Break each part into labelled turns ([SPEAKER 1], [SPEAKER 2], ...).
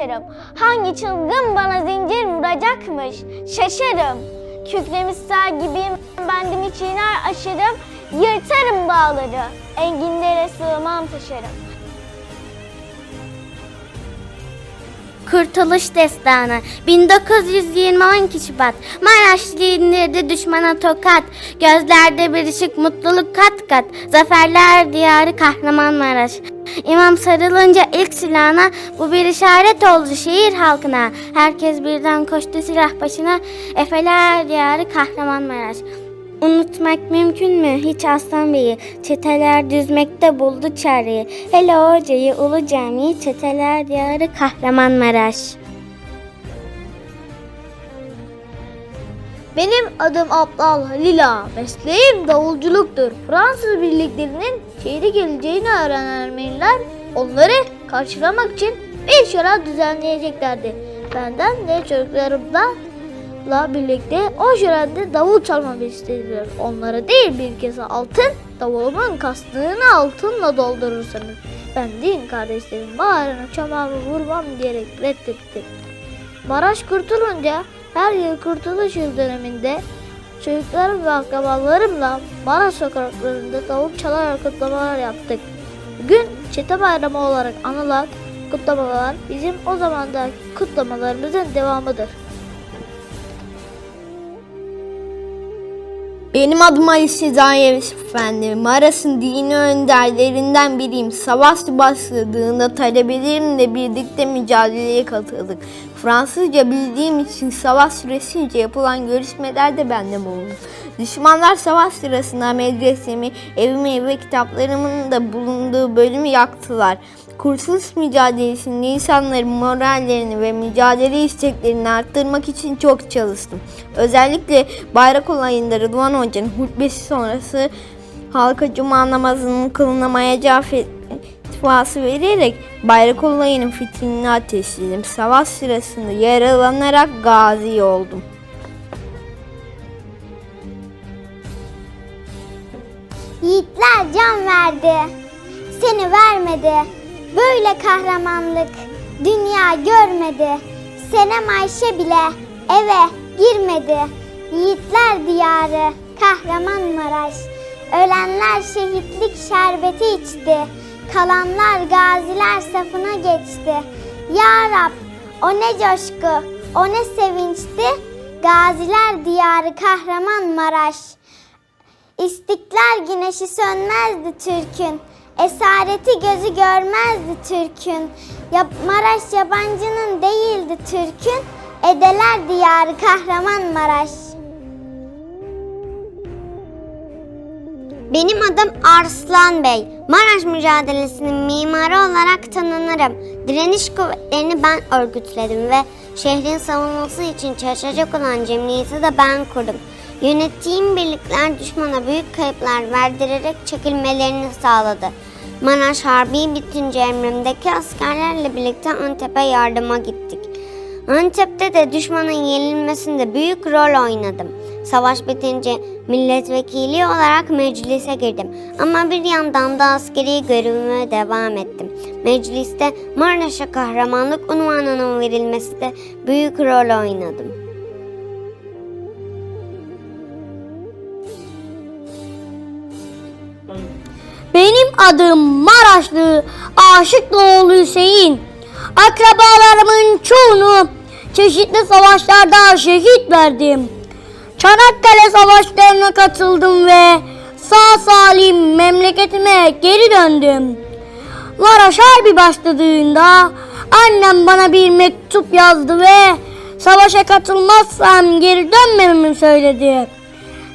[SPEAKER 1] yaşarım. Hangi çılgın bana zincir vuracakmış? Şaşarım. Kükremiş sağ gibiyim, bendim çiğner aşırım. Yırtarım dağları, enginlere sığmam taşarım. Kurtuluş Destanı 1920 12 Şubat Maraşlı indirdi düşmana tokat Gözlerde bir ışık mutluluk kat kat Zaferler diyarı Kahramanmaraş İmam sarılınca ilk silahına Bu bir işaret oldu şehir halkına Herkes birden koştu silah başına Efeler diyarı Kahramanmaraş Unutmak mümkün mü hiç Aslan Bey'i? Çeteler düzmekte buldu çareyi. Hele hocayı Ulu Cami'yi çeteler diyarı Kahramanmaraş.
[SPEAKER 2] Benim adım Abdal Halila. Mesleğim davulculuktur. Fransız birliklerinin şehri geleceğini öğrenen Ermeniler onları karşılamak için bir şarap düzenleyeceklerdi. Benden de çocuklarımla birlikte o şarapta davul çalmamı istediler. Onlara değil bir kez altın, davulumun kastığını altınla doldurursanız. Ben din kardeşlerim bağrına çamağımı vurmam diyerek reddettim. Maraş kurtulunca her yıl kurtuluş yıl döneminde çocuklarım ve akrabalarımla Maraş sokaklarında davul çalarak kutlamalar yaptık. Bugün çete bayramı olarak anılan kutlamalar bizim o zamandaki kutlamalarımızın devamıdır.
[SPEAKER 3] Benim adım Ali Sezai Efendi. Maras'ın dini önderlerinden biriyim. Savaş başladığında talebelerimle birlikte mücadeleye katıldık. Fransızca bildiğim için savaş süresince yapılan görüşmelerde ben de bulundum. Düşmanlar savaş sırasında medresemi, evimi ve kitaplarımın da bulunduğu bölümü yaktılar. Kurtuluş mücadelesinde insanların morallerini ve mücadele isteklerini arttırmak için çok çalıştım. Özellikle bayrak olayında Rıdvan Hoca'nın hutbesi sonrası halka cuma namazının kılınamayacağı fetvası vererek bayrak olayının fitrilini ateşledim. Savaş sırasında yaralanarak gazi oldum.
[SPEAKER 1] Yiğitler can verdi, seni vermedi. Böyle kahramanlık dünya görmedi. Senem Ayşe bile eve girmedi. Yiğitler diyarı Kahramanmaraş. Ölenler şehitlik şerbeti içti. Kalanlar gaziler safına geçti. Ya Rab o ne coşku, o ne sevinçti. Gaziler diyarı Kahramanmaraş. İstiklal güneşi sönmezdi Türk'ün. Esareti gözü görmezdi Türk'ün. Yap Maraş yabancının değildi Türk'ün. Edeler diyarı Kahramanmaraş.
[SPEAKER 4] Benim adım Arslan Bey. Maraş mücadelesinin mimarı olarak tanınırım. Direniş kuvvetlerini ben örgütledim ve şehrin savunması için çalışacak olan cemiyeti de ben kurdum. Yönettiğim birlikler düşmana büyük kayıplar verdirerek çekilmelerini sağladı. Maraş Harbi bitince emrimdeki askerlerle birlikte Antep'e yardıma gittik. Antep'te de düşmanın yenilmesinde büyük rol oynadım. Savaş bitince milletvekili olarak meclise girdim. Ama bir yandan da askeri görevime devam ettim. Mecliste Maraş'a kahramanlık unvanının verilmesi de büyük rol oynadım.
[SPEAKER 2] Benim adım Maraşlı Aşıklıoğlu Hüseyin. Akrabalarımın çoğunu çeşitli savaşlarda şehit verdim. Çanakkale savaşlarına katıldım ve sağ salim memleketime geri döndüm. Maraş Harbi başladığında annem bana bir mektup yazdı ve savaşa katılmazsam geri dönmememi söyledi.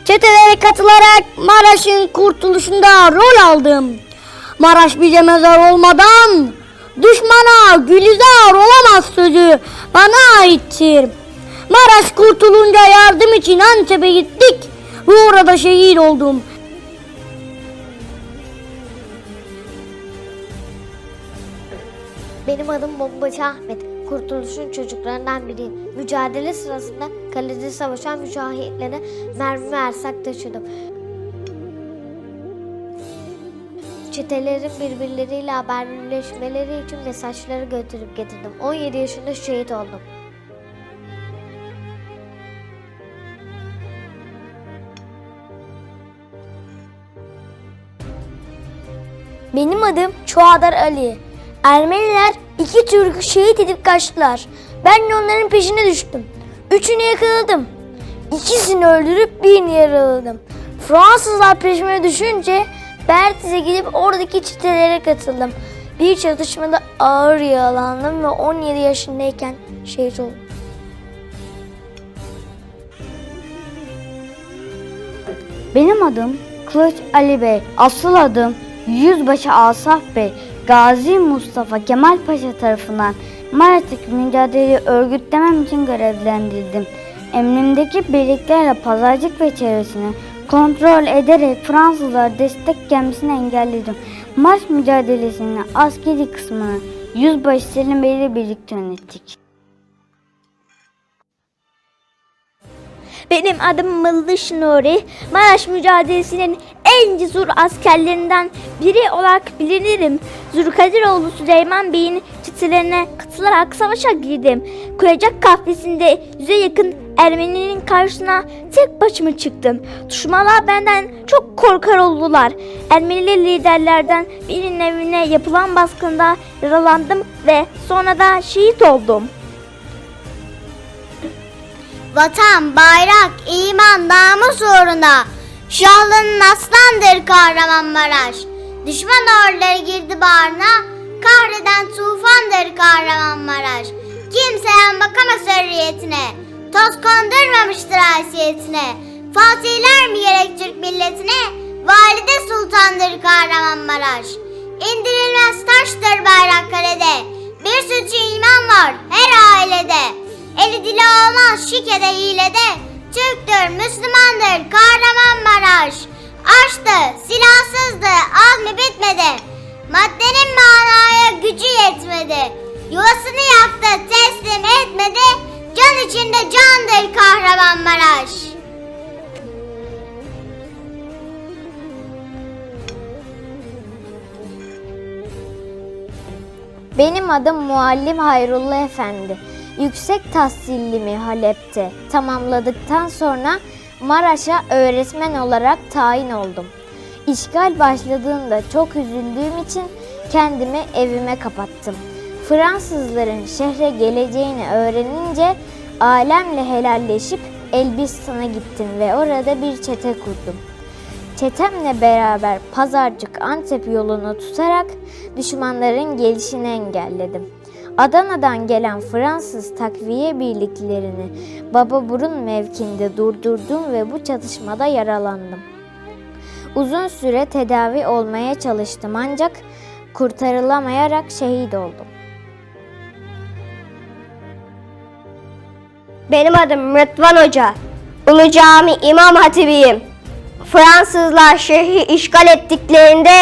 [SPEAKER 2] Çetelere katılarak Maraş'ın kurtuluşunda rol aldım. Maraş bize mezar olmadan düşmana gülizar olamaz sözü bana aittir. Maraş kurtulunca yardım için Antep'e gittik ve orada şehit oldum.
[SPEAKER 5] Benim adım Bombacı Ahmet. Kurtuluşun çocuklarından biriyim. Mücadele sırasında kalede savaşan mücahitlere mermi ersak taşıdım. çetelerin birbirleriyle haberleşmeleri için mesajları götürüp getirdim. 17 yaşında şehit oldum.
[SPEAKER 6] Benim adım Çuadar Ali. Ermeniler iki Türk'ü şehit edip kaçtılar. Ben de onların peşine düştüm. Üçünü yakaladım. İkisini öldürüp birini yaraladım. Fransızlar peşime düşünce Bertiz'e gidip oradaki çetelere katıldım. Bir çatışmada ağır yaralandım ve 17 yaşındayken şehit oldum.
[SPEAKER 7] Benim adım Kılıç Ali Bey. Asıl adım Yüzbaşı Asaf Bey. Gazi Mustafa Kemal Paşa tarafından Maraş'taki mücadeleyi örgütlemem için görevlendirildim. Emrimdeki birliklerle pazarcık ve çevresini kontrol ederek Fransızlar destek gelmesini engelledim. Maraş mücadelesinin askeri kısmını Yüzbaşı Selim Bey ile birlikte yönettik.
[SPEAKER 6] Benim adım Mılış Nuri. Maraş mücadelesinin en cesur askerlerinden biri olarak bilinirim. Zülkadiroğlu Süleyman Bey'in çetelerine katılarak savaşa girdim. Kuyacak kahvesinde yüze yakın Ermeninin karşısına tek başıma çıktım. Düşmanlar benden çok korkar oldular. Ermenili liderlerden birinin evine yapılan baskında yaralandım ve sonra da şehit oldum.
[SPEAKER 8] Vatan, bayrak, iman, namus uğruna Şahlı'nın aslandır Kahramanmaraş. Düşman orduları girdi bağrına, kahreden tufandır Kahramanmaraş. Kimseyen bakamaz hürriyetine, toz kondurmamıştır haysiyetine. Fatihler mi gerek Türk milletine, valide sultandır Kahramanmaraş. İndirilmez taştır bayrak kalede, bir suçu iman var her ailede. Eli dili olmaz şikede hilede Türktür, Müslümandır, Kahramanmaraş Açtı, silahsızdı, azmi bitmedi. Maddenin manaya gücü yetmedi. Yuvasını yaktı, teslim etmedi. Can içinde candır Kahramanmaraş
[SPEAKER 1] Benim adım Muallim Hayrullah Efendi. Yüksek tahsillimi Halep'te tamamladıktan sonra Maraş'a öğretmen olarak tayin oldum. İşgal başladığında çok üzüldüğüm için kendimi evime kapattım. Fransızların şehre geleceğini öğrenince alemle helalleşip Elbistan'a gittim ve orada bir çete kurdum. Çetemle beraber Pazarcık Antep yolunu tutarak düşmanların gelişini engelledim. Adana'dan gelen Fransız takviye birliklerini Baba Burun mevkinde durdurdum ve bu çatışmada yaralandım. Uzun süre tedavi olmaya çalıştım ancak kurtarılamayarak şehit oldum.
[SPEAKER 9] Benim adım Rıdvan Hoca. Ulu Cami İmam Hatibiyim. Fransızlar şehri işgal ettiklerinde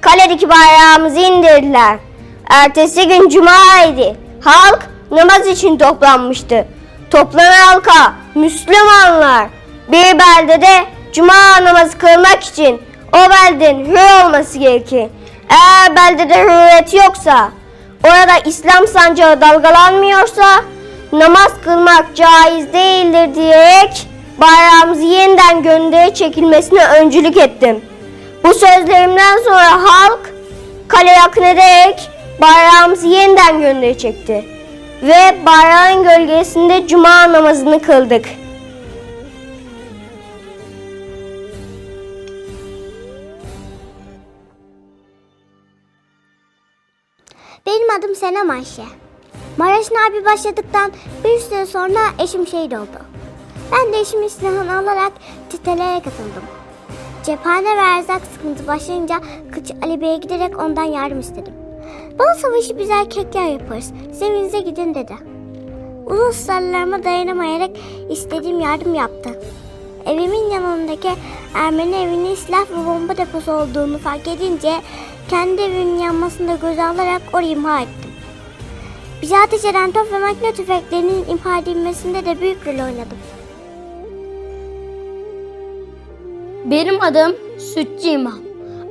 [SPEAKER 9] kaledeki bayrağımızı indirdiler. Ertesi gün Cuma'ydı. Halk namaz için toplanmıştı. Toplanan halka Müslümanlar bir beldede Cuma namazı kılmak için o beldenin hür olması gerekir. Eğer beldede hürriyet yoksa, orada İslam sancağı dalgalanmıyorsa namaz kılmak caiz değildir diyerek bayrağımızı yeniden gönderi çekilmesine öncülük ettim. Bu sözlerimden sonra halk kaleye akın ederek bayrağımızı yeniden gönderi çekti. Ve bayrağın gölgesinde cuma namazını kıldık.
[SPEAKER 10] Benim adım Senem Ayşe. Maraş Harbi başladıktan bir süre sonra eşim şehit oldu. Ben de eşimin silahını alarak çetelere katıldım. Cephane ve erzak sıkıntı başlayınca Kıç Ali Bey'e giderek ondan yardım istedim. Bana savaşı biz erkekler yaparız, siz evinize gidin dedi. Uzun ısrarlarıma dayanamayarak istediğim yardım yaptı. Evimin yanındaki Ermeni evinin silah ve bomba deposu olduğunu fark edince kendi evimin yanmasını da göze alarak orayı imha ettim. Bize ateş eden ve makine tüfeklerinin imha edilmesinde de büyük rol oynadım.
[SPEAKER 6] Benim adım Sütçü İmam.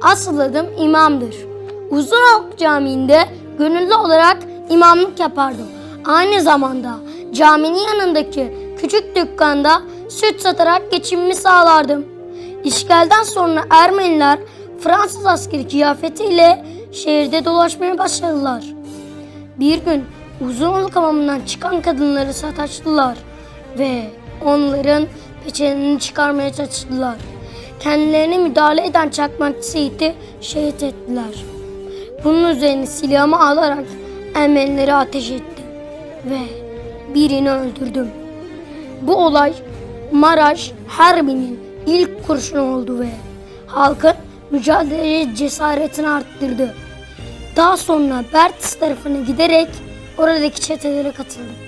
[SPEAKER 11] Asıl adım imamdır. Uzunaltı Camii'nde gönüllü olarak imamlık yapardım. Aynı zamanda caminin yanındaki küçük dükkanda süt satarak geçimimi sağlardım. İşgalden sonra Ermeniler Fransız askeri kıyafetiyle şehirde dolaşmaya başladılar. Bir gün Uzunoluk hamamından çıkan kadınları sataştılar ve onların peçelerini çıkarmaya çalıştılar. Kendilerine müdahale eden çakmakçı Seyit'i şehit ettiler. Bunun üzerine silahımı alarak Ermenileri ateş ettim ve birini öldürdüm. Bu olay Maraş Harbi'nin ilk kurşunu oldu ve halkın mücadeleye cesaretini arttırdı. Daha sonra Bertis tarafına giderek oradaki çetelere katıldım.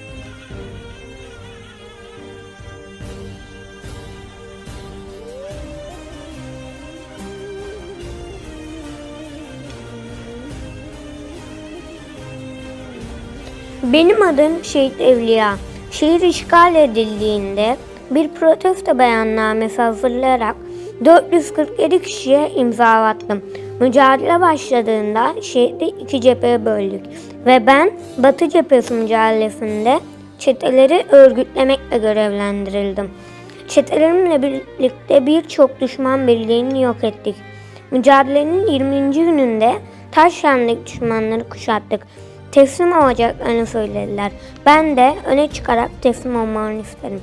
[SPEAKER 12] Benim adım Şehit Evliya. Şehir işgal edildiğinde bir protesto beyannamesi hazırlayarak 447 kişiye imza attım. Mücadele başladığında şehri iki cepheye böldük ve ben Batı cephesi mücadelesinde çeteleri örgütlemekle görevlendirildim. Çetelerimle birlikte birçok düşman birliğini yok ettik. Mücadelenin 20. gününde Taşran'daki düşmanları kuşattık. Teslim olacaklarını söylediler. Ben de öne çıkarak teslim olmalarını istedim.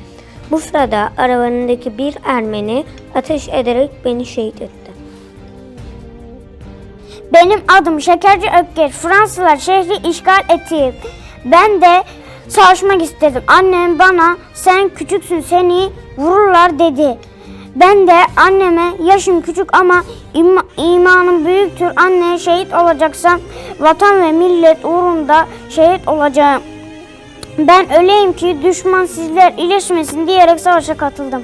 [SPEAKER 12] Bu sırada aralarındaki bir Ermeni ateş ederek beni şehit etti.
[SPEAKER 13] Benim adım Şekerci Ökker. Fransızlar şehri işgal etti. Ben de savaşmak istedim. Annem bana sen küçüksün seni vururlar dedi. Ben de anneme yaşım küçük ama ima- imanım büyüktür. Anne şehit olacaksam vatan ve millet uğrunda şehit olacağım. Ben öleyim ki düşman sizler iyileşmesin diyerek savaşa katıldım.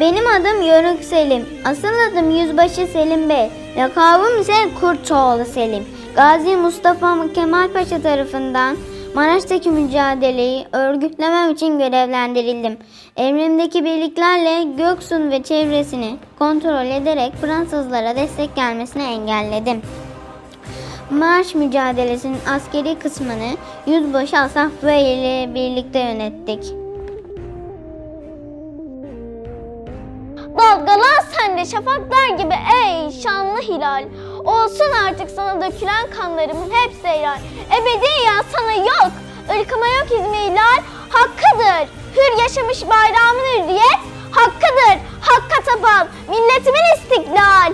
[SPEAKER 8] Benim adım Yörük Selim. Asıl adım Yüzbaşı Selim Bey. Lakabım ise Kurtoğlu Selim. Gazi Mustafa Kemal Paşa tarafından Maraş'taki mücadeleyi örgütlemem için görevlendirildim. Emrimdeki birliklerle Göksun ve çevresini kontrol ederek Fransızlara destek gelmesini engelledim. Maraş mücadelesinin askeri kısmını Yüzbaşı Asaf Bey ile birlikte yönettik. Dalgalan sen şafaklar gibi ey şanlı hilal. Olsun artık sana dökülen kanlarımın hepsi helal. Ebediyen sana yok, ırkıma yok izmihlal. Hakkıdır, hür yaşamış bayrağımın hürriyet. Hakkıdır, hakka tapan milletimin istiklal.